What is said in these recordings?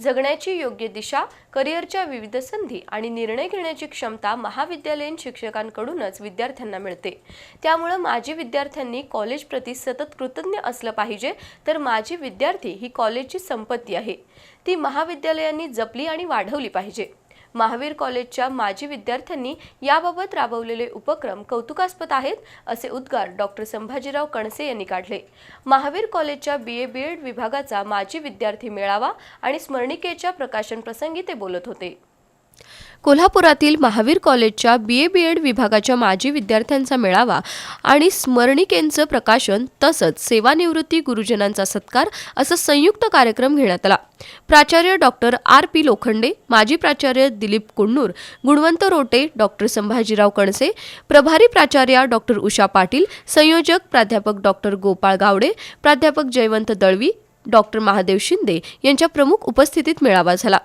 जगण्याची योग्य दिशा करिअरच्या विविध संधी आणि निर्णय घेण्याची क्षमता महाविद्यालयीन शिक्षकांकडूनच विद्यार्थ्यांना मिळते. त्यामुळं माजी विद्यार्थ्यांनी कॉलेजप्रती सतत कृतज्ञ असलं पाहिजे तर माजी विद्यार्थी ही कॉलेजची संपत्ती आहे. ती महाविद्यालयांनी जपली आणि वाढवली पाहिजे. महावीर कॉलेजच्या माजी विद्यार्थ्यांनी याबाबत राबवलेले उपक्रम कौतुकास्पद आहेत असे उद्गार डॉक्टर संभाजीराव कणसे यांनी काढले. महावीर कॉलेजच्या बी ए बी एड विभागाचा माजी विद्यार्थी मेळावा आणि स्मरणिकेच्या प्रकाशन प्रसंगी ते बोलत होते. कोल्हापुरातील महावीर कॉलेजच्या बी ए बी एड विभागाच्या माजी विद्यार्थ्यांचा मेळावा आणि स्मरणिकेंचं प्रकाशन तसंच सेवानिवृत्ती गुरुजनांचा सत्कार असा संयुक्त कार्यक्रम घेण्यात आला. प्राचार्य डॉक्टर आर पी लोखंडे माजी प्राचार्य दिलीप कुन्नूर गुणवंत रोटे डॉक्टर संभाजीराव कणसे प्रभारी प्राचार्या डॉक्टर उषा पाटील संयोजक प्राध्यापक डॉक्टर गोपाळ गावडे प्राध्यापक जयवंत दळवी डॉक्टर महादेव शिंदे यांच्या प्रमुख उपस्थितीत मेळावा झाला.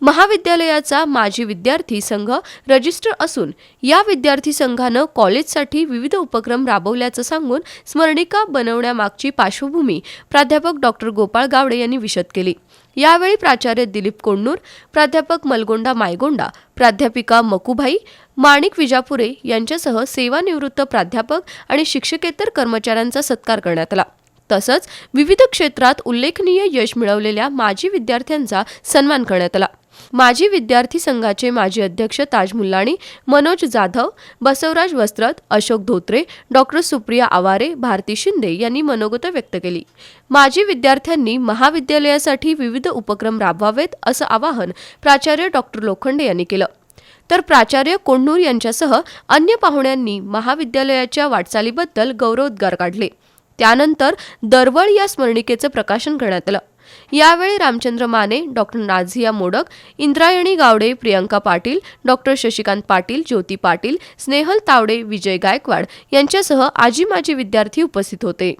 महाविद्यालयाचा माजी विद्यार्थी संघ रजिस्टर असून या विद्यार्थी संघानं कॉलेजसाठी विविध उपक्रम राबवल्याचं सांगून स्मरणिका बनवण्यामागची पार्श्वभूमी प्राध्यापक डॉक्टर गोपाळ गावडे यांनी विशद केली. यावेळी प्राचार्य दिलीप कोंडूर प्राध्यापक मलगोंडा मायगोंडा प्राध्यापिका मकुभाई माणिक विजापुरे यांच्यासह सेवानिवृत्त प्राध्यापक आणि शिक्षकेतर कर्मचाऱ्यांचा सत्कार करण्यात आला. तसंच विविध क्षेत्रात उल्लेखनीय यश मिळवलेल्या माजी विद्यार्थ्यांचा सन्मान करण्यात आला. माजी विद्यार्थी संघाचे माजी अध्यक्ष ताज मुल्लाणी मनोज जाधव बसवराज वस्त्रत अशोक धोत्रे डॉक्टर सुप्रिया आवारे भारती शिंदे यांनी मनोगत व्यक्त केली. माजी विद्यार्थ्यांनी महाविद्यालयासाठी विविध उपक्रम राबवावेत असं आवाहन प्राचार्य डॉक्टर लोखंडे यांनी केलं. तर प्राचार्य कोंडूर यांच्यासह अन्य पाहुण्यांनी महाविद्यालयाच्या वाटचालीबद्दल गौरवोद्गार काढले. त्यानंतर दरवळ या स्मरणिकेचं प्रकाशन करण्यात आलं. यावेळी रामचंद्र माने डॉक्टर नाझिया मोडक इंद्रायणी गावडे प्रियंका पाटील डॉक्टर शशिकांत पाटील ज्योती पाटील स्नेहल तावडे विजय गायकवाड यांच्यासह आजी माजी विद्यार्थी उपस्थित होते.